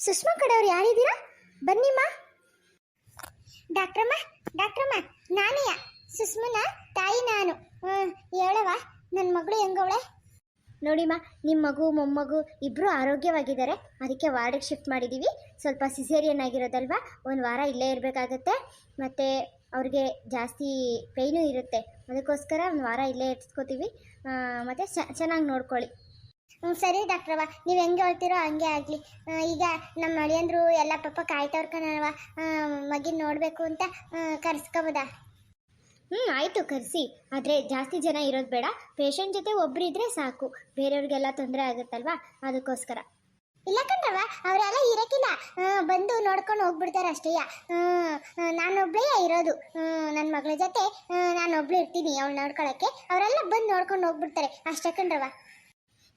ಸುಷ್ಮಾ ಕಡೆಯವ್ರು ಯಾರಿದ್ದೀರಾ? ಬನ್ನಿಮ್ಮ. ಡಾಕ್ಟ್ರಮ್ಮ ಡಾಕ್ಟ್ರಮ್ಮ, ನಾನೆಯ. ಸುಷ್ಮನ ತಾಯಿ ನಾನು. ಹೇಳವ ನನ್ನ ಮಗಳು ಹೆಂಗವಳೆ? ನೋಡಿಮ್ಮ ನಿಮ್ಮ ಮಗು, ಮೊಮ್ಮಗು ಇಬ್ಬರು ಆರೋಗ್ಯವಾಗಿದ್ದಾರೆ. ಅದಕ್ಕೆ ವಾರ್ಡಿಗೆ ಶಿಫ್ಟ್ ಮಾಡಿದ್ದೀವಿ ಸ್ವಲ್ಪ ಸಿಸೇರಿಯನ್ ಆಗಿರೋದಲ್ವಾ? ಒಂದು ವಾರ ಇಲ್ಲೇ ಇರಬೇಕಾಗತ್ತೆ. ಮತ್ತು ಅವ್ರಿಗೆ ಜಾಸ್ತಿ ಪೇಯ್ನೂ ಇರುತ್ತೆ. ಅದಕ್ಕೋಸ್ಕರ ಒಂದು ವಾರ ಇಲ್ಲೇ ಇರ್ಸ್ಕೋತೀವಿ. ಮತ್ತು ಚೆನ್ನಾಗಿ ನೋಡ್ಕೊಳ್ಳಿ. ಹ್ಞೂ ಸರಿ ಡಾಕ್ಟ್ರವ್ವ ನೀವು ಹೆಂಗೆ ಹೇಳ್ತೀರೋ ಹಂಗೆ ಆಗಲಿ. ಈಗ ನಮ್ಮ ಅಳಿಯಂದ್ರು ಎಲ್ಲ ಪಾಪ ಕಾಯ್ತವ್ರ ಕಣವ ಮಗಿನ ನೋಡಬೇಕು ಅಂತ ಕರ್ಸ್ಕೋಬೋದ? ಹ್ಞೂ ಆಯಿತು ಕರೆಸಿ. ಆದರೆ ಜಾಸ್ತಿ ಜನ ಇರೋದು ಬೇಡ. ಪೇಷಂಟ್ ಜೊತೆ ಒಬ್ರು ಇದ್ರೆ ಸಾಕು. ಬೇರೆಯವ್ರಿಗೆಲ್ಲ ತೊಂದರೆ ಆಗುತ್ತಲ್ವಾ? ಅದಕ್ಕೋಸ್ಕರ. ಇಲ್ಲ ಕಣ್ರವ ಅವರೆಲ್ಲ ಇರೋಕ್ಕಿಲ್ಲ ಬಂದು ನೋಡ್ಕೊಂಡು ಹೋಗ್ಬಿಡ್ತಾರೆ ಅಷ್ಟೇ. ನಾನೊಬ್ಳೇ ಇರೋದು. ನನ್ನ ಮಗಳ ಜೊತೆ ನಾನೊಬ್ಳು ಇರ್ತೀನಿ ಅವಳು ನೋಡ್ಕೊಳಕ್ಕೆ. ಅವರೆಲ್ಲ ಬಂದು ನೋಡ್ಕೊಂಡು ಹೋಗ್ಬಿಡ್ತಾರೆ. ಅಷ್ಟೇ ಕಣ್ರವ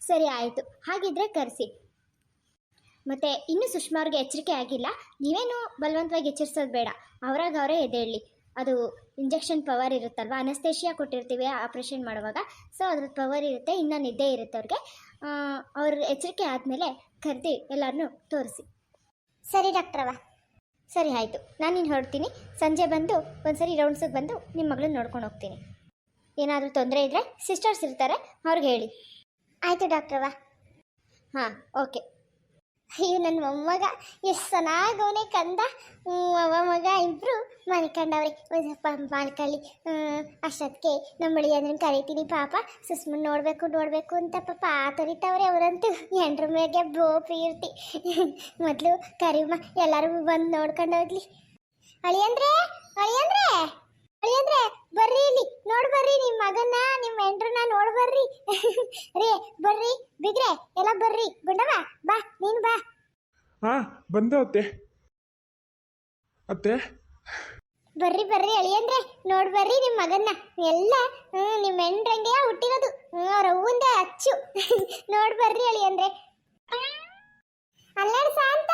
ಸರಿ ಆಯಿತು. ಹಾಗಿದ್ರೆ ಕರೆಸಿ. ಮತ್ತೆ ಇನ್ನೂ ಸುಷ್ಮಾ ಅವ್ರಿಗೆ ಎಚ್ಚರಿಕೆ ಆಗಿಲ್ಲ. ನೀವೇನು ಬಲವಂತವಾಗಿ ಎಚ್ಚರಿಸೋದು ಬೇಡ. ಅವರಾಗ ಅವರೇ ಎದ್ದೇಳಲಿ. ಅದು ಇಂಜೆಕ್ಷನ್ ಪವರ್ ಇರುತ್ತಲ್ವ? ಅನಸ್ತೇಷಿಯಾ ಕೊಟ್ಟಿರ್ತೀವಿ ಆಪ್ರೇಷನ್ ಮಾಡುವಾಗ. ಸೊ ಅದ್ರ ಪವರ್ ಇರುತ್ತೆ, ಇನ್ನೂ ನಿದ್ದೆ ಇರುತ್ತೆ ಅವ್ರಿಗೆ. ಅವ್ರ ಎಚ್ಚರಿಕೆ ಆದಮೇಲೆ ಕರೆದು ಎಲ್ಲರನ್ನೂ ತೋರಿಸಿ. ಸರಿ ಡಾಕ್ಟ್ರವ ಸರಿ ಆಯಿತು. ನಾನು ನೀನು ಹೊರಡ್ತೀನಿ. ಸಂಜೆ ಬಂದು, ಒಂದ್ಸರಿ ರೌಂಡ್ಸಿಗೆ ಬಂದು ನಿಮ್ಮ ಮಗಳನ್ನ ನೋಡ್ಕೊಂಡು ಹೋಗ್ತೀನಿ. ಏನಾದರೂ ತೊಂದರೆ ಇದ್ದರೆ ಸಿಸ್ಟರ್ಸ್ ಇರ್ತಾರೆ, ಅವ್ರಿಗೆ ಹೇಳಿ. ಆಯಿತು ಡಾಕ್ಟ್ರವ ಹಾಂ, ಓಕೆ. ಅಯ್ಯೋ ನನ್ನ ಮೊಮ್ಮಗ ಎಷ್ಟು ಚೆನ್ನಾಗವನೇ ಕಂದ. ಅವ್ವ ಮಗ ಇಬ್ಬರು ಮಲ್ಕೊಂಡವ್ರೆ. ಸ್ವಲ್ಪ ಮಲ್ಕೊಳ್ಳಿ ಅಷ್ಟೊತ್ತಿಗೆ ನಮ್ಮ ಅದನ್ನು ಕರಿತೀನಿ ಪಾಪ. ಸುಸ್ಮನ್ ನೋಡಬೇಕು ನೋಡಬೇಕು ಅಂತ ಪಾಪ ಆತರಿತವ್ರೆ ಅವರಂತೂ. ಎಂಟ್ರ ಮೇಲೆ ಬ್ರೋ ಪ್ರೀರ್ತಿ ಮೊದಲು ಕರಿಮ್ಮ, ಎಲ್ಲರೂ ಬಂದು ನೋಡ್ಕೊಂಡು ಹೋಗ್ಲಿ. ಅಳಿಯಂದ್ರೆ ಅಳಿಯಂದ್ರೆ. ಅಳಿಯಂದ್ರೆ ಬರ್ರಿ ಇಲ್ಲಿ ನೋಡ್ ಬರ್ರಿ ನಿಮ್ಮ ಮಗನ್ನ ನಿಮ್ಮ ಎಂಟ್ರನ್ನ ನೋಡ್ ಬರ್ರಿ. ರೇ ಬರ್ರಿ ಬಿಗ್ರೆ ಎಲ್ಲ ಬರ್ರಿ. ಗುಂಡವ ಬಾ ನೀನು ಬಾ. ಹಾ ಬಂದೆ ಅತ್ತೆ. ಅತ್ತೆ. ಬರ್ರಿ ಬರ್ರಿ ಅಳಿಯಂದ್ರೆ ನೋಡ್ ಬರ್ರಿ ನಿಮ್ಮ ಮಗನ್ನ. ಎಲ್ಲ ಹ್ಮ್, ನಿಮ್ಮ ಹೆಂಡ್ರಂಗೆ ಹುಟ್ಟಿರೋದು. ಅವ್ರ ಹೂವಿಂದ ಅಚ್ಚು. ನೋಡ್ ಬರ್ರಿ ಅಳಿಯಂದ್ರೆ. ಅಲ್ಲಾಡ್ ಸಾಂತ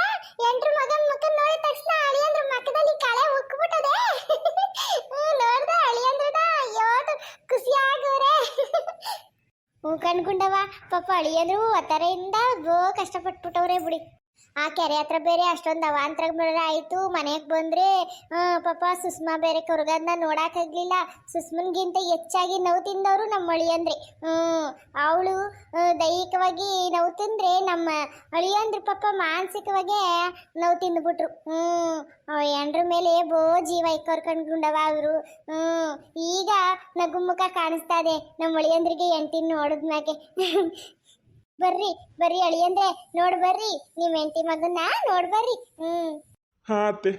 ಎಂಟ್ರ ಮಗನ್ ಮುಖ ನೋಡಿದ ತಕ್ಷಣ ಅಳಿಯಂದ್ರ ಮಕ್ಕದಲ್ಲಿ ಕಳೆ ಉಕ್ಬಿಟ್ಟದೆ. ನೋಡ್ದ ಅಳಿಯಂದ್ರದ ಯಾವ್ದು ಖುಷಿಯಾಗವ್ರೆ. ಹ್ಞೂ ಕಣ್ಕೊಂಡವ ಪಾಪ ಅಳಿಯಂದ್ರು ಒತ್ತರೆಯಿಂದ ಬೋ ಕಷ್ಟಪಟ್ಬಿಟ್ಟವ್ರೆ ಬಿಡಿ. ಆ ಕೆರೆ ಹತ್ರ ಬೇರೆ ಅಷ್ಟೊಂದು ಅವಾಂತರ ಆಯಿತು. ಮನೆಗೆ ಬಂದರೆ ಪಾಪ ಸುಷ್ಮಾ ಬೇರೆ ಕೊರಗದನ್ನ ನೋಡೋಕ್ಕಾಗಲಿಲ್ಲ ಸುಷ್ಮನ್ಗಿಂತ ಹೆಚ್ಚಾಗಿ ನೋವು ತಿಂದವರು ನಮ್ಮ ಅಳಿಯಂದ್ರೆ ಅವಳು ದೈಹಿಕವಾಗಿ ನೋವು ತಿಂದರೆ ನಮ್ಮ ಅಳಿಯಂದ್ರು ಪಾಪ ಮಾನಸಿಕವಾಗಿ ನೋವು ತಿಂದುಬಿಟ್ರು. ಹ್ಞೂ ಎಂಡ್ರ ಮೇಲೆ ಬೋ ಜೀವ ಇಕ್ಕೋರ್ಕೊಂಡ್ಗುಂಡವ ಅವರು. ಹ್ಞೂ ಈಗ ನಗುಮುಖ ಕಾಣಿಸ್ತಾ ಇದೆ. ನಮ್ಮ ಅಳಿಯಂದ್ರಿಗೆ ಎಂಟಿನ ನೋಡಿದ್ಮ್ಯಾಗೆ ಬರ್ರಿ ಬರ್ರಿ ಅಳಿಯಂದ್ರೆ ನೋಡ್ ಬರ್ರಿ ನಿಮ್ ಹೆಂಡತಿ ಮಗನ್ನ ನೋಡ್ ಬರ್ರಿ. ಹ್ಮ್. ಹಾಂ ಅತ್ತೆ.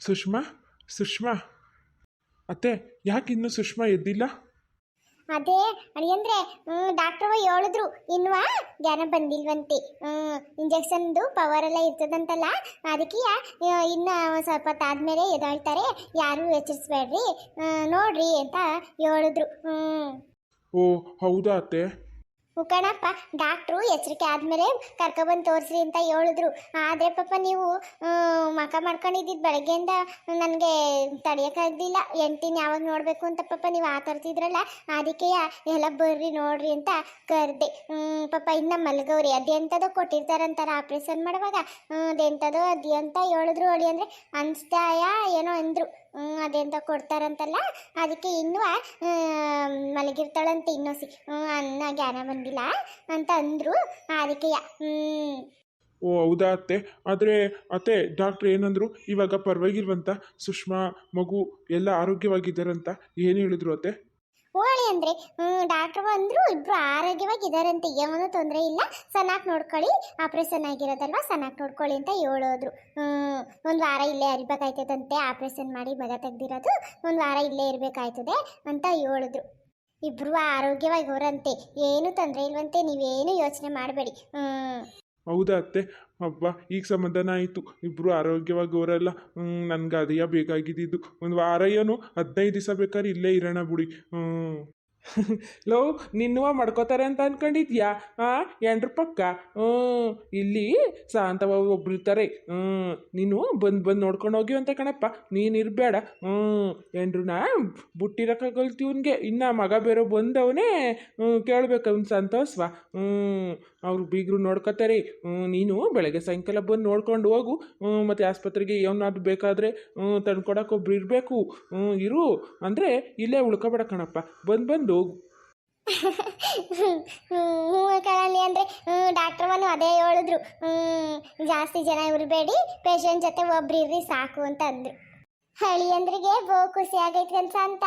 ಸುಷ್ಮಾ ಸುಷ್ಮಾ. ಅತ್ತೆ ಯಾಕೆ ಇನ್ನು ಸುಷ್ಮಾ ಎದ್ದಿಲ್ಲ? ಅದೇ ಅಳಿಯಂದ್ರೆ ಹ್ಮ್ ಡಾಕ್ಟರ್ ಹೇಳಿದ್ರು ಇನ್ವಾ? ಜ್ಞಾನ ಬಂದಿಲ್ವಂತೆ. ಹ್ಮ್ ಇಂಜೆಕ್ಷನ್ದು ಪವರ್ ಎಲ್ಲ ಇರ್ತದಂತಲ್ಲ ಅದಕ್ಕೆ ಇನ್ನ ಒಂದ್ ಸ್ವಲ್ಪ ಹೊತ್ತಾದ್ಮೇಲೆ ಎದ್ದೇಳ್ತಾರೆ ಯಾರು ಎಚ್ಚರಿಸ್ಬೇಡ್ರಿ. ನೋಡ್ರಿ ಅಂತ ಹೇಳಿದ್ರು. ಹ್ಮ್. ಓ ಹೌದಾ ಅತ್ತೆ? ಕಣಪ್ಪ ಡಾಕ್ಟ್ರು ಎಚ್ಚರಿಕೆ ಆದಮೇಲೆ ಕರ್ಕೊಬಂದು ತೋರಿಸ್ರಿ ಅಂತ ಹೇಳಿದ್ರು. ಆದರೆ ಪಾಪ ನೀವು ಮಕ ಮಾಡ್ಕೊಂಡಿದ್ದಿದ್ದು ಬೆಳಗ್ಗೆಯಿಂದ ನನಗೆ ತಡೆಯೋಕ್ಕಾಗಲಿಲ್ಲ ಎಂಟಿನ ಯಾವಾಗ ನೋಡಬೇಕು ಅಂತ ಪಾಪ ನೀವು ಆ ತರ್ತಿದ್ರಲ್ಲ, ಅದಕ್ಕೆ ಎಲ್ಲ ಬರ್ರಿ ನೋಡ್ರಿ ಅಂತ ಕರೆದೆ. ಪಾಪ ಇನ್ನು ಮಲಗವ್ರಿ. ಅದೆಂಥದೋ ಕೊಟ್ಟಿರ್ತಾರಂತಾರ ಆಪ್ರೇಷನ್ ಮಾಡುವಾಗ. ಅದೆಂಥದೋ ಅದು ಅಂತ ಹೇಳಿದ್ರು ಅಳಿ ಅಂದರೆ, ಅನ್ಸ್ತಾಯ ಏನೋ ಅಂದರು. ಅದೆಂತ ಕೊಡ್ತಾರಂತಲ್ಲ? ಅದಕ್ಕೆ ಇನ್ನೂ ಮಲಗಿರ್ತಾಳಂತ ಇನ್ನೊಸಿ. ಅನ್ನ ಜ್ಞಾನ ಬಂದಿಲ್ಲ ಅಂತ ಅಂದರು. ಅದಕ್ಕೆ ಹ್ಞೂ ಓ, ಹೌದಾ ಅತ್ತೆ? ಆದರೆ, ಅತ್ತೆ, ಡಾಕ್ಟ್ರ್ ಏನಂದ್ರು, ಇವಾಗ ಪರವಾಗಿಲ್ವಂತ ಸುಷ್ಮಾ, ಮಗು ಎಲ್ಲ ಆರೋಗ್ಯವಾಗಿದ್ದಾರಂತ ಏನು ಹೇಳಿದ್ರು ಅತ್ತೆ? ಅಂದ್ರೆ, ಹ್ಮ್ ಡಾಕ್ಟರ್ ಬಂದ್ರು, ಇಬ್ರು ಆರೋಗ್ಯವಾಗಿದಾರಂತೆ ಏನೂ ತೊಂದರೆ ಇಲ್ಲ. ಚೆನ್ನಾಗಿ ನೋಡ್ಕೊಳ್ಳಿ ಆಪರೇಷನ್ ಆಗಿರೋದಲ್ವಾ ಚೆನ್ನಾಗಿ ನೋಡ್ಕೊಳ್ಳಿ ಅಂತ ಹೇಳೋದ್ರು. ಒಂದು ವಾರ ಇಲ್ಲೇ ಅರಿಬೇಕಾಯ್ತದಂತೆ ಆಪರೇಷನ್ ಮಾಡಿ ಮಗ ತೆಗ್ದಿರೋದು, ಒಂದು ವಾರ ಇಲ್ಲೇ ಇರಬೇಕಾಯ್ತದೆ ಅಂತ ಹೇಳಿದ್ರು. ಇಬ್ರು ಆರೋಗ್ಯವಾಗಿ ಅವರಂತೆ ಏನು ತೊಂದರೆ ಇಲ್ವಂತೆ, ನೀವೇನು ಯೋಚನೆ ಮಾಡಬೇಡಿ. ಹೌದಾ ಅತ್ತೆ? ಅಪ್ಪ ಈಗ ಸಂಬಂಧನ ಆಯಿತು. ಇಬ್ಬರು ಆರೋಗ್ಯವಾಗಿ ಅವರಲ್ಲ ನನಗೆ ಅದೇಯ ಬೇಕಾಗಿದ್ದಿದ್ದು. ಒಂದು ವಾರ ಏನು ಹದಿನೈದು ದಿವಸ ಬೇಕಾದ್ರೆ ಇಲ್ಲೇ ಇರೋಣ ಬಿಡಿ. ಲೋ ನಿನ್ನುವ ಮಾಡ್ಕೋತಾರೆ ಅಂತ ಅನ್ಕೊಂಡಿದ್ಯಾ? ಹಾ ಎಂಡ್ರ ಪಕ್ಕ? ಹ್ಞೂ, ಇಲ್ಲಿ ಶಾಂತವಾಗಿ ಒಬ್ರು ಇರ್ತಾರೆ. ಹ್ಞೂ, ನೀನು ಬಂದು ಬಂದು ನೋಡ್ಕೊಂಡು ಹೋಗಿ ಅಂತ ಕಣಪ್ಪ. ನೀನು ಇರಬೇಡ ಹ್ಞೂ ನಾ ಬುಟ್ಟಿರಕ್ಕಾಗಲ್ತಿ ಇವನಿಗೆ. ಇನ್ನು ಮಗ ಬೇರೆ ಬಂದವನೇ. ಹ್ಞೂ, ಕೇಳ್ಬೇಕು ಅವ್ನು ಸಂತೋಷವಾ. ಹ್ಞೂ ಅವ್ರು ಬೀಗರು ನೋಡ್ಕೊತಾರೆ. ನೀನು ಬೆಳಗ್ಗೆ ಸಾಯಂಕಾಲ ಬಂದು ನೋಡ್ಕೊಂಡು ಹೋಗು. ಮತ್ತು ಆಸ್ಪತ್ರೆಗೆ ಏನಾದ್ರು ಬೇಕಾದರೆ ತಂದ್ಕೊಡಕ್ಕೆ ಒಬ್ರು ಇರಬೇಕು. ಇರು. ಅಂದರೆ ಇಲ್ಲೇ ಉಳ್ಕೊಬೇಡ ಕಣಪ್ಪ. ಬಂದು ಬಂದು ಹೋಗು. ಹ್ಞೂ ಕಳಲಿ ಅಂದರೆ ಡಾಕ್ಟ್ರವನು ಅದೇ ಹೇಳಿದ್ರು. ಜಾಸ್ತಿ ಜನ ಇರಬೇಡಿ. ಪೇಷಂಟ್ ಜೊತೆ ಒಬ್ರು ಇರ್ರಿ ಸಾಕು ಅಂತ ಅಂದ್ರು. ಹಳಿಯಂದ್ರಿಗೆ ಬೋ ಖುಷಿ ಆಗೈತೆ ಅಂತ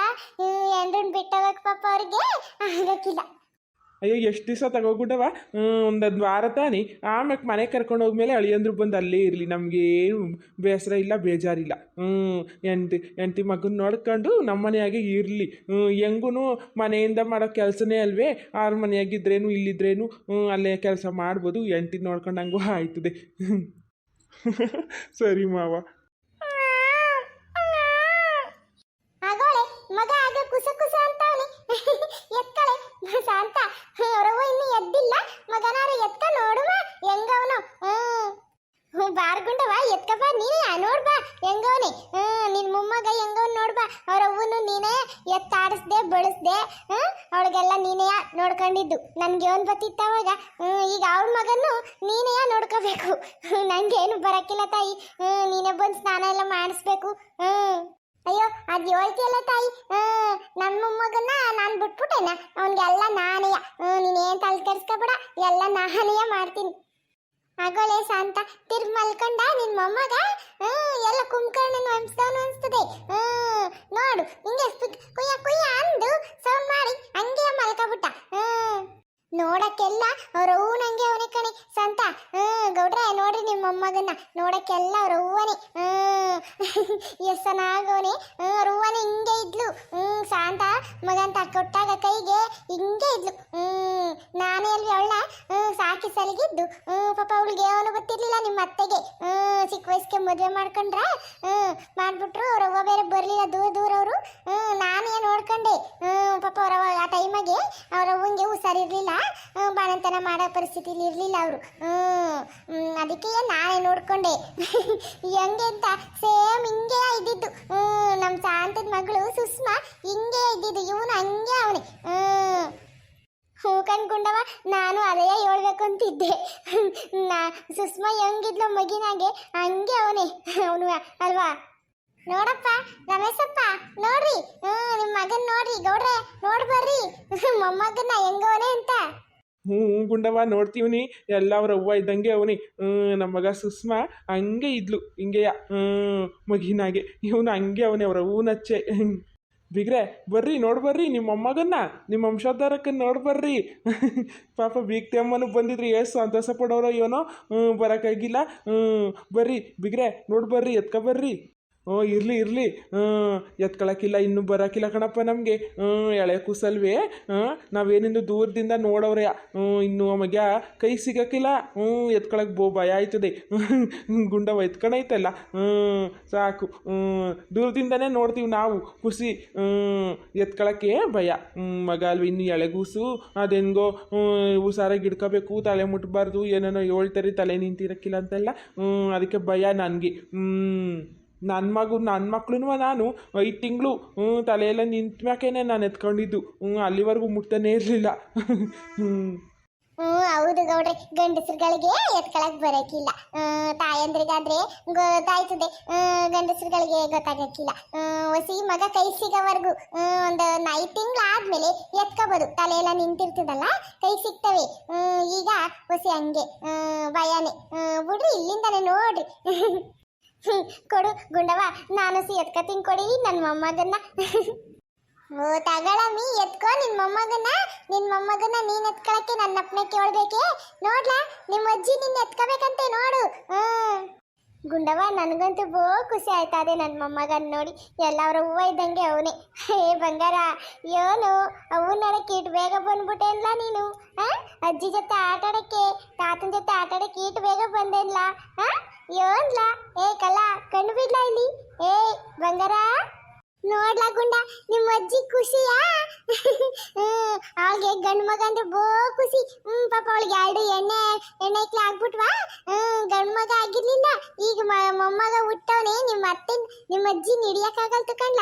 ಎಂದ್ರನ್ ಬಿಟ್ಟೋಗಕ್ಕೆ ಪಾಪ ಅವ್ರಿಗೆ ಆಗಕ್ಕಿಲ್ಲ. ಅಯ್ಯೋ, ಎಷ್ಟು ದಿವಸ ತಗೋಗ್ಬಿಟ್ಟವ ಒಂದು ವಾರ ತಾನಿ. ಆಮೇಲೆ ಮನೆ ಕರ್ಕೊಂಡು ಹೋಗ್ಮೇಲೆ ಅಳಿಯಂದ್ರು ಬಂದು ಅಲ್ಲೇ ಇರಲಿ. ನಮಗೆ ಏನು ಬೇಸರ ಇಲ್ಲ, ಬೇಜಾರಿಲ್ಲ. ಹ್ಞೂ ಎಂಟಿ ಎಂಟಿ ಮಗನ ನೋಡ್ಕೊಂಡು ನಮ್ಮ ಮನೆಯಾಗೆ ಇರಲಿ. ಹೆಂಗೂ ಮನೆಯಿಂದ ಮಾಡೋ ಕೆಲಸನೇ ಅಲ್ವೇ? ಆರ ಮನೆಯಾಗಿದ್ರೇನು, ಇಲ್ಲಿದ್ರೇನು? ಅಲ್ಲೇ ಕೆಲಸ ಮಾಡ್ಬೋದು. ಎಂಟಿ ನೋಡ್ಕೊಂಡಂಗೂ ಆಯ್ತದೆ. ಸರಿ ಮಾವ ಆಗೋಳೆ ಮಗ ಆಗ ಕುಸ ಕುಸ ಅಂತಾವನೆ ಎತ್ಕಳೆ ಅಂತ. ಅವರವ್ವ ಇನ್ನು ಎದ್ದಿಲ್ಲ. ಮಗನಾರು ಎತ್ಕ ನೋಡುವ. ಹೆಂಗವನು? ಹ್ಞೂ ಬಾರ್ಗುಂಡವ ಎತ್ಕಪ್ಪ ನೀನೇ ನೋಡ್ಬಾ. ಹೆಂಗವನೆ? ಹ್ಮ್ ನಿನ್ ಮೊಮ್ಮಗ ಹೆಂಗವನ್ ನೋಡ್ಬಾ. ಅವರವ್ವನು ನೀನೇ ಎತ್ತಾಡಿಸ್ದೆ ಬೆಳೆಸ್ದೆ. ಹ್ಮ್ ಅವಳಿಗೆಲ್ಲ ನೀನೇ ನೋಡ್ಕೊಂಡಿದ್ದು. ನನ್ಗೆ ಅವನ್ ಬತ್ತಿತ್ತ ಅವಾಗ. ಹ್ಮ್, ಈಗ ಅವ್ರ ಮಗನ್ನು ನೀನೇ ನೋಡ್ಕೋಬೇಕು. ನನಗೇನು ಬರೋಕ್ಕಿಲ್ಲ ತಾಯಿ. ಹ್ಮ್, ನೀನೇ ಬಂದು ಸ್ನಾನ ಎಲ್ಲ ಮಾಡಿಸ್ಬೇಕು. ಹ್ಮ್. ಅಯ್ಯೋ, ಅದು ಹೇಳ್ತಿಯಲ್ಲ ತಾಯಿ? ನನ್ನ ಮೊಮ್ಮಗನ್ನ ನಾನು ಬಿಟ್ಬಿಟ್ಟೇನ. ಅವನಿಗೆಲ್ಲ ನಾನೇ. ಏನು ತಲೆ ಕೆಡ್ಸ್ಕೊಬೇಡ ಎಲ್ಲ ನಾನೇ ಮಾಡ್ತೀನಿ. ಆಗೋಳೆ ಶಾಂತ, ತಿರ್ಗಿ ಮಲ್ಕೊಂಡ ನಿನ್ ಮೊಮ್ಮಗ? ಎಲ್ಲ ಕುಂಕರ್ಣ ಅನ್ಸ್ದವನು ಅನ್ಸ್ತದೆ. ಹ್ಮ್, ನೋಡು, ಹಿಂಗೆ ಕುಯ್ಯ ಕುಯ್ಯ ಅಂದು ಸೌಂಡ್ ಮಾಡಿ ಹಂಗೆ ಮಲ್ಕೊಬಿಟ್ಟ. ನೋಡಕ್ಕೆಲ್ಲ ಅವ್ರ ನಂಗೆ ಅವನೇ ಕಣೆ. ಸಂತ ಗೌಡ್ರೆ, ನೋಡ್ರಿ ನಿಮ್ಮ ಮೊಮ್ಮಗನ್ನ. ನೋಡಕ್ಕೆಲ್ಲ ಅವ್ರ ಹೂವನೆ. ಹ್ಮ್ ಎಷ್ಟನಾಗವನೆ ಅವ್ರ ಹಿಂಗೆ ಇದ್ಲು. ಹ್ಮ್, ಶಾಂತ ಮಗಂತ ಕೊಟ್ಟಾಗ ಕೈಗೆ ಹಿಂಗೆ ಇದ್ಲು. ಹ್ಮ್, ನಾನೇ ಅಲ್ಲಿ ಅವಳ? ಹ್ಮ್, ಸಾಕಿ ಸಲಗಿದ್ದು. ಹ್ಮ್, ಪಾಪ ಅವಳಿಗೆ ಅವನು ಗೊತ್ತಿರಲಿಲ್ಲ ನಿಮ್ಮ ಅತ್ತೆಗೆ. ಹ್ಮ್, ಚಿಕ್ಕ ವಯಸ್ಸಿಗೆ ಮದುವೆ ಮಾಡ್ಕೊಂಡ್ರ? ಹ್ಮ್, ಮಾಡ್ಬಿಟ್ರು ರವ್ವ ಬೇರೆ ಬರಲಿಲ್ಲ ದೂರ ದೂರ ಅವರು. ಹ್ಮ್, ನಾನೇ ನೋಡ್ಕೊಂಡೆ. ಹ್ಮ್, ಪಾಪ ಅವರ ಆ ಟೈಮಾಗೆ ಅವ್ರ ಅವ್ವಂಗೆ ಹುಷಾರಿರಲಿಲ್ಲ ಬಾಣಂತನ ಮಾಡೋ ಪರಿಸ್ಥಿತಿಲಿ ಇರ್ಲಿಲ್ಲ ಅವರು. ಹ್ಮ್, ಅದಕ್ಕೆ ನಾನೇ ನೋಡ್ಕೊಂಡೆ. ಹೆಂಗೆ ಅಂತ ಸೇಮ್ ಹಿಂಗೆ ಇದ್ದಿದ್ದು. ಹ್ಮ್ ನಮ್ಮ ಶಾಂತದ ಮಗಳು ಸುಷ್ಮಾ ಹಿಂಗೆ ಇದ್ದಿದ್ದು. ಇವನು ಹಂಗೆ ಅವನೇ. ಹ್ಮ್. ಹೂ ಕನ್ಕೊಂಡವ ನಾನು ಅದೇ ಹೇಳ್ಬೇಕು ಅಂತಿದ್ದೆ ನಾ ಸುಷ್ಮಾ ಹೆಂಗಿದ್ಲು ಮಗಿನಾಗೆ ಹಂಗೆ ಅವನೇ. ಅವನು ಅಲ್ವಾ? ನೋಡಪ್ಪ, ರಮೇಶಪ್ಪ, ನೋಡ್ರಿ. ಹ್ಮ್ ನಿಮ್ಮ ಮಗನ್ ನೋಡ್ರಿ, ಗೌಡ್ರೆ, ನೋಡ್ ಬರ್ರಿ. ಮೊಮ್ಮಗನ್ನ ಹೆಂಗವನೇ ಅಂತ. ಹ್ಞೂ ಗುಂಡವ್ವ ಗುಂಡವ ನೋಡ್ತೀವ್ನಿ? ಎಲ್ಲ ಅವ್ರ ಇದ್ದಂಗೆ ಅವನಿ. ನಮ್ಮ ಮಗ ಸುಷ್ಮಾ ಹಂಗೆ ಇದ್ಲು, ಹಿಂಗೆಯ. ಮಗಿನಾಗೆ. ಇವನು ಹಂಗೆ ಅವನೇ, ಅವ್ರ ಹೂನಚ್ಚೆ ಬಿಗ್ರೆ, ಬರ್ರಿ ನೋಡ್ಬರ್ರಿ ನಿಮ್ಮ ಮೊಮ್ಮಗನ್ನ, ನಿಮ್ಮ ವಂಶೋದ್ಧಾರಕ್ಕನ್ನ ನೋಡ್ ಬರ್ರಿ. ಪಾಪ ಬೀಗ್ತಿ ಅಮ್ಮನೂ ಬಂದಿದ್ರಿ ಎಷ್ಟು ಸಂತೋಷ ಪಡೋರೋ ಏನೋ? ಬರೋಕ್ಕಾಗಿಲ್ಲ. ಬರ್ರಿ, ಬಿಗ್ರೆ, ನೋಡ್ ಬರ್ರಿ. ಹ್ಞೂ ಇರಲಿ ಇರಲಿ. ಎತ್ಕೊಳಕ್ಕಿಲ್ಲ ಇನ್ನೂ ಬರೋಕ್ಕಿಲ್ಲ ಕಣಪ್ಪ ನಮಗೆ. ಎಳೆ ಕೂಸಲ್ವೇ? ನಾವೇನಿಂದು ದೂರದಿಂದ ನೋಡೋರೆ ಇನ್ನು ಮಗ ಕೈ ಸಿಗೋಕ್ಕಿಲ್ಲ ಹ್ಞೂ ಎತ್ಕೊಳಕ್ಕೆ ಬೋ, ಭಯ ಆಯ್ತದೆ. ಗುಂಡವ ಎತ್ಕೊಂಡೈತಲ್ಲ ಸಾಕು. ದೂರದಿಂದನೇ ನೋಡ್ತೀವಿ ನಾವು. ಖುಷಿ ಎತ್ಕೊಳಕ್ಕೆ ಭಯ. ಮಗ ಅಲ್ವ, ಇನ್ನು ಎಳೆಗೂಸು ಅದೆಂಗೋ ಹುಷಾರಾಗಿ ಇಡ್ಕೋಬೇಕು ತಲೆ ಮುಟ್ಬಾರ್ದು ಏನೇನೋ ಹೇಳ್ತಾರೆ, ತಲೆ ನಿಂತಿರಕ್ಕಿಲ್ಲ ಅಂತೆಲ್ಲ. ಅದಕ್ಕೆ ಭಯ ನನಗೆ. ನನ್ನ ಮಗು ನನ್ನ ಮಕ್ಳು ನಾನು ಐದು ತಿಂಗಳು ತಲೆಯೆಲ್ಲ ನಿಂತ ಮ್ಯಾಕೇನೆ ನಾನು ಎತ್ಕೊಂಡಿದ್ದು. ಹ್ಞೂ ಅಲ್ಲಿವರೆಗೂ ಮುಟ್ತಾನೆ ಇರಲಿಲ್ಲ. ಹ್ಞೂ ಹೌದು ಗೌಡ್ರೆ. ಗಂಡಸರುಗಳಿಗೆ ಎತ್ಕೊಳಕ್ ಬರೋಕ್ಕಿಲ್ಲ ತಾಯಂದ್ರಿಗಾದ್ರೆ ಗೊತ್ತಾಯ್ತದೆ ಗಂಡಸರುಗಳಿಗೆ ಗೊತ್ತಾಗಕ್ಕಿಲ್ಲ ಹೊಸಿ ಮಗ ಕೈ ಸಿಗೋವರೆಗೂ. ಒಂದು ಐದು ತಿಂಗಳು ಆದ್ಮೇಲೆ ಎತ್ಕೋಬೋದು. ತಲೆ ಎಲ್ಲ ನಿಂತಿರ್ತದಲ್ಲ, ಕೈ ಸಿಗ್ತವೆ. ಈಗ ಹೊಸಿ ಹಂಗೆ. ಭಯಾನೆ. ಬಿಡ್ರಿ, ಇಲ್ಲಿಂದಾನೆ ನೋಡ್ರಿ. ಕೊಡು ಗುಂಡವ ನಾನು ಸಿ ಎತ್ಕತೀನಿ ಕೊಡಿ ನನ್ನ ಮೊಮ್ಮಗನ್ನ ಓ ತಗಳಮಿ ಎತ್ಕೋ ನಿನ್ ಮೊಮ್ಮಗನ್ನ. ನಿನ್ ಮೊಮ್ಮಗನ್ನ ನೀನ್ ಎತ್ಕೊಳಕ್ಕೆ ನನ್ನ ಅಪ್ಪನೆ ಕೇಳ್ಬೇಕೆ. ನೋಡ್ಲಾ, ನಿಮ್ಮ ಅಜ್ಜಿ ನಿನ್ನ ಎತ್ಕೋಬೇಕಂತೆ, ನೋಡು. ಹ್ಮ್. ಗುಂಡವ ನನಗಂತೂ ಬೋ ಖುಷಿ ಆಯ್ತಾ. ಅದೇ ನನ್ನ ಮೊಮ್ಮಗನ ನೋಡಿ ಎಲ್ಲರ ಹೂವ ಇದ್ದಂಗೆ ಅವನೇ. ಹೇ ಬಂಗಾರ, ಏನು? ಅವು ನೋಡಕ್ಕೆ ಇಟ್ಟು ಬೇಗ ಬಂದ್ಬಿಟ್ಟೇನ್ಲ ನೀನು? ಹಾ ಅಜ್ಜಿ ಜೊತೆ ಆಟ ತಾತನ ಜೊತೆ ಆಟ ಆಡಕ್ಕೆ ಇಟ್ಟು ಬೇಗ ಬಂದೇನ್ಲ? ಆ? ಏನ್ಲ? ಏ ಕಲ್ಲ, ಕಣ್ಣು ಬಿಡ್ಲಾ ಇಲ್ಲಿ? ಏ ಬಂಗಾರ? ನೋಡ್ಲಾ ಗುಂಡ, ನಿಮ್ಮ ಅಜ್ಜಿ ಖುಷಿಯಾ? ಅವಳಿಗೆ ಗಂಡು ಮಗ ಅಂದ್ರೆ ಬೋ ಖುಷಿ ಹ್ಮ್ ಪಾಪ ಅವಳಿಗೆ ಎರಡು ಎಣ್ಣೆ ಎಣ್ಣೆ ಇಕ್ಲ ಆಗ್ಬಿಟ್ವಾ ಹ್ಮ್ ಗಂಡು ಮಗ ಆಗಿರ್ಲಿಲ್ಲ ಈಗ ಮ- ಮೊಮ್ಮಗ ಹುಟ್ಟವನೆ ನಿಮ್ಮ ಅತ್ತೆ ನಿಮ್ಮ ಅಜ್ಜಿ ಹಿಡಿಯಕ್ಕಾಗಲ್ತು ಕಣ್ಲ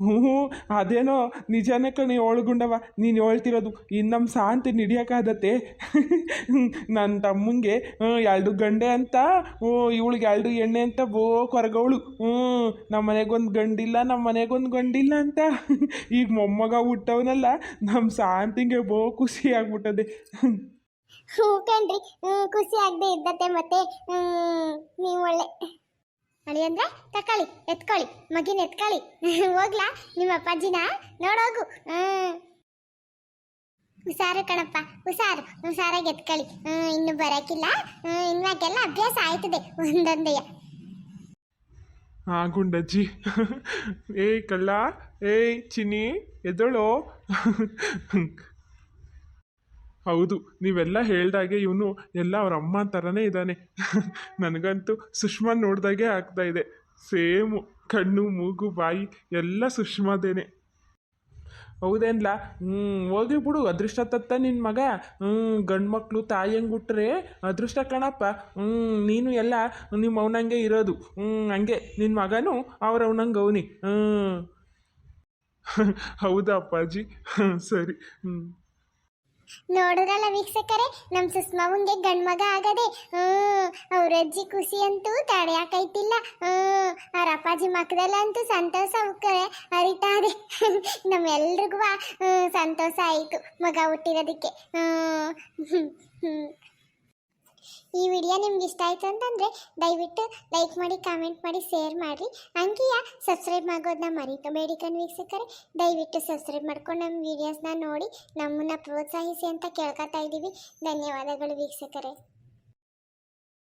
ಹ್ಞೂ ಅದೇನೋ ನಿಜಾನೇ ಕಣಿ ಒಳಗುಂಡವ ನೀನು ಹೇಳ್ತಿರೋದು ಇನ್ನು ನಮ್ಮ ಶಾಂತಿ ಹಿಡಿಯೋಕ್ಕಾಗತ್ತೆ ನನ್ನ ತಮ್ಮಂಗೆ ಎರಡು ಗಂಡೆ ಅಂತ, ಹ್ಞೂ, ಇವಳಿಗೆ ಎರಡು ಎಣ್ಣೆ ಅಂತ, ಬೋ, ಕೊರಗವಳು. ಹ್ಞೂ ನಮ್ಮ ಮನೆಗೊಂದು ಗಂಡಿಲ್ಲ ನಮ್ಮ ಮನೆಗೊಂದು ಗಂಡಿಲ್ಲ ಅಂತ. ಈಗ ಮೊಮ್ಮಗ ಹುಟ್ಟವನಲ್ಲ ನಮ್ಮ ಶಾಂತಿಗೆ ಬೋ, ಖುಷಿ ಆಗ್ಬಿಟ್ಟದೆ. ಹ್ಞೂ ಕಣ್ರಿ ಖುಷಿ ಆಗದೆ ಇದ್ದತ್ತೆ ಮತ್ತೆ ನೀವು ಒಳ್ಳೆ ಅಳಿ ಅಂದ್ರೆ ತಕೊಳ್ಳಿ ಎತ್ಕೊಳ್ಳಿ ಮಗಿನ ಎತ್ಕೊಳ್ಳಿ. ಹೋಗ್ಲಾ? ನಿಮ್ಮ ಅಪ್ಪಾಜಿನ? ನೋಡೋಗು ಹ್ಮ್. ಹುಷಾರು ಕಣಪ್ಪ ಹುಷಾರು. ಹುಷಾರಾಗಿ ಎತ್ಕೊಳ್ಳಿ. ಹ್ಮ್, ಇನ್ನು ಬರಕಿಲ್ಲ. ಹ್ಮ್, ಇನ್ವಾಗೆಲ್ಲ ಅಭ್ಯಾಸ ಆಯ್ತದೆ ಒಂದೊಂದೆಯ. ಆ ಗುಂಡಜ್ಜಿ. ಏಯ್ ಕಳ್ಳ ಏಯ್ ಚಿನ್ನಿ ಎದ್ದೋಳು. ಹೌದು, ನೀವೆಲ್ಲ ಹೇಳ್ದಾಗೆ ಇವನು ಎಲ್ಲ ಅವ್ರ ಅಮ್ಮ ಥರನೇ ಇದ್ದಾನೆ. ನನಗಂತೂ ಸುಷ್ಮಾ ನೋಡ್ದಾಗೆ ಆಗ್ತಾ ಇದೆ. ಸೇಮು, ಕಣ್ಣು, ಮೂಗು, ಬಾಯಿ, ಎಲ್ಲ ಸುಷ್ಮಾದೇನೆ. ಹೌದೇನ್ಲ? ಹ್ಞೂ ಹೋಗಿ ಬಿಡು, ಅದೃಷ್ಟ ತತ್ತ ನಿನ್ನ ಮಗ. ಹ್ಞೂ ಗಂಡು ಮಕ್ಕಳು ತಾಯಿ ಹಂಗೆ ಬಿಟ್ರೆ ಅದೃಷ್ಟ ಕಣಪ್ಪ. ಹ್ಞೂ ನೀನು ಎಲ್ಲ ನಿಮ್ಮ ಅವನಂಗೆ ಇರೋದು. ಹ್ಞೂ ಹಂಗೆ ನಿನ್ನ ಮಗನೂ ಅವ್ರ ಅವನಂಗೆ ಅವನಿ. ಹ್ಞೂ ಹೌದಾ ಅಪ್ಪಾಜಿ? ಸರಿ. ಹ್ಞೂ ನೋಡಿದ್ರಲ್ಲ ವೀಕ್ಷಕರೇ ನಮ್ಮ ಸುಷ್ಮಾವಂಗೆ ಗಂಡ ಮಗ ಆಗದೆ ಅವ್ರ ಅಜ್ಜಿ ಖುಷಿ ಅಂತೂ ತಡೆಯಾಕೈತಿಲ್ಲ ಅವ್ರ ಅಪ್ಪಾಜಿ ಮಕ್ಕದಲ್ಲಂತೂ ಸಂತೋಷ ಉಕ್ಕರೆ ಅರಿತಾರೆ ನಮ್ಮೆಲ್ರಿಗೂ ಸಂತೋಷ ಆಯಿತು ಮಗ ಹುಟ್ಟಿರೋದಕ್ಕೆ ಹ್ಞೂ ಹ್ಮ್. ಈ ವಿಡಿಯೋ ನಿಮ್ಗೆ ಇಷ್ಟ ಆಯ್ತು ಅಂತಂದರೆ ದಯವಿಟ್ಟು ಲೈಕ್ ಮಾಡಿ ಕಾಮೆಂಟ್ ಮಾಡಿ ಶೇರ್ ಮಾಡಿರಿ. ಹಂಗೆಯ ಸಬ್ಸ್ಕ್ರೈಬ್ ಆಗೋದನ್ನ ಮರಿಕಬೇಡಿ ವೀಕ್ಷಕರೇ. ದಯವಿಟ್ಟು ಸಬ್ಸ್ಕ್ರೈಬ್ ಮಾಡ್ಕೊಂಡು ನಮ್ಮ ವೀಡಿಯೋಸ್ನ ನೋಡಿ ನಮ್ಮನ್ನು ಪ್ರೋತ್ಸಾಹಿಸಿ ಅಂತ ಕೇಳ್ಕೊತಾ ಇದ್ದೀವಿ. ಧನ್ಯವಾದಗಳು ವೀಕ್ಷಕರೇ.